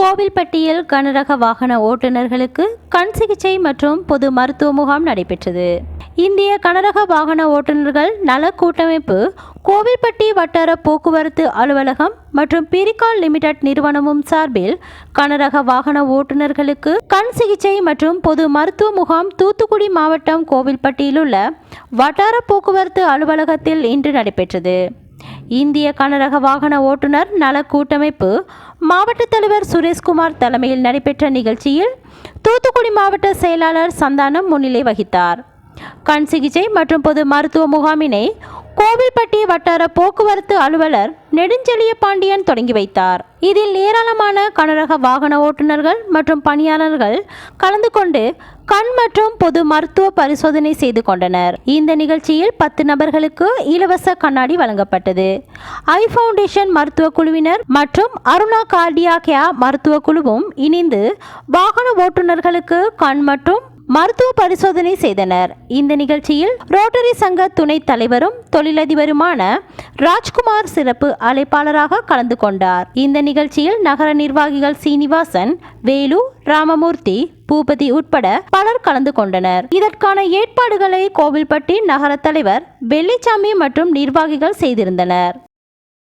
கோவில்பட்டியில் கனரக வாகன ஓட்டுநர்களுக்கு கண் சிகிச்சை மற்றும் பொது மருத்துவ முகாம் நடைபெற்றது. இந்திய கனரக வாகன ஓட்டுநர்கள் நல கூட்டமைப்பு கோவில்பட்டி வட்டார போக்குவரத்து அலுவலகம் மற்றும் பிரிகால் லிமிடெட் நிறுவனமும் சார்பில் கனரக வாகன ஓட்டுநர்களுக்கு கண் சிகிச்சை மற்றும் பொது மருத்துவ முகாம் தூத்துக்குடி மாவட்டம் கோவில்பட்டியில் உள்ள வட்டார போக்குவரத்து அலுவலகத்தில் இன்று நடைபெற்றது. இந்திய கனரக வாகன ஓட்டுநர் நல கூட்டமைப்பு மாவட்ட தலைவர் சுரேஷ்குமார் தலைமையில் நடைபெற்ற நிகழ்ச்சியில் தூத்துக்குடி மாவட்ட செயலாளர் சந்தானம் முன்னிலை வகித்தார். கண் சிகிச்சை மற்றும் பொது மருத்துவ முகாமினை கோவில்பட்டி வட்டார போக்குவரத்து அலுவலர் நெடுஞ்செழிய பாண்டியன் தொடங்கி வைத்தார். இதில் ஏராளமான கனரக வாகன ஓட்டுநர்கள் மற்றும் பணியாளர்கள் கலந்து கொண்டு கண் மற்றும் பொது மருத்துவ பரிசோதனை செய்து கொண்டனர். இந்த நிகழ்ச்சியில் பத்து நபர்களுக்கு இலவச கண்ணாடி வழங்கப்பட்டது. ஐ ஃபவுண்டேஷன் மருத்துவ குழுவினர் மற்றும் அருணா கார்டியா கேயா மருத்துவ குழுவும் இணைந்து வாகன ஓட்டுநர்களுக்கு கண் மற்றும் மருத்துவ பரிசோதனை செய்தனர். இந்த நிகழ்ச்சியில் ரோட்டரி சங்க துணைத் தலைவரும் தொழிலதிபருமான ராஜ்குமார் சிறப்பு அழைப்பாளராக கலந்து கொண்டார். இந்த நிகழ்ச்சியில் நகர நிர்வாகிகள் சீனிவாசன் வேலு ராமமூர்த்தி பூபதி உட்பட பலர் கலந்து கொண்டனர். இதற்கான ஏற்பாடுகளை கோவில்பட்டி நகர தலைவர் வெள்ளிச்சாமி மற்றும் நிர்வாகிகள் செய்திருந்தனர்.